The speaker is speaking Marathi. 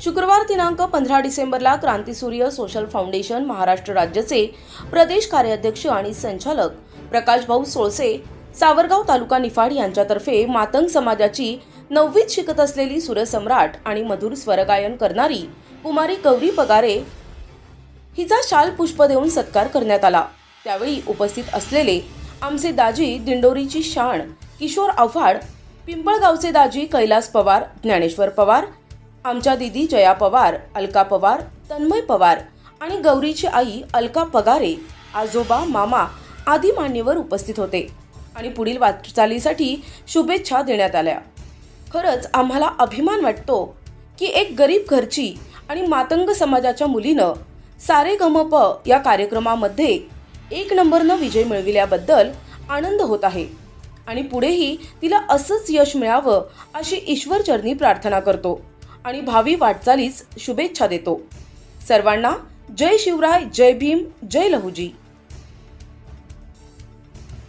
शुक्रवार दिनांक पंधरा डिसेंबरला क्रांतीसूर्य सोशल फाउंडेशन महाराष्ट्र राज्याचे प्रदेश कार्याध्यक्ष आणि संचालक प्रकाश भाऊ सोळसे सावरगाव तालुका निफाड यांच्यातर्फे मातंग समाजाची नववीत शिकत असलेली सूर्यसम्राट आणि मधुर स्वरगायन करणारी कुमारी गौरी पगारे हिचा शाल पुष्प देऊन सत्कार करण्यात आला. त्यावेळी उपस्थित असलेले आमचे दाजी दिंडोरीची शाण किशोर आव्हाड पिंपळगावचे दाजी कैलास पवार ज्ञानेश्वर पवार आमच्या दिदी जया पवार अलका पवार तन्मय पवार आणि गौरीची आई अलका पगारे आजोबा मामा आदी मान्यवर उपस्थित होते आणि पुढील वाटचालीसाठी शुभेच्छा देण्यात आल्या. खरंच आम्हाला अभिमान वाटतो की एक गरीब घरची आणि मातंग समाजाच्या मुलीनं सारे गमप या कार्यक्रमामध्ये एक नंबरनं विजय मिळविल्याबद्दल आनंद होत आहे आणि पुढेही तिला असंच यश मिळावं अशी ईश्वरचरणी प्रार्थना करतो. आणि भावी वाटचालीस शुभेच्छा देतो. सर्वांना जय शिवराय जय भीम जय लहुजी.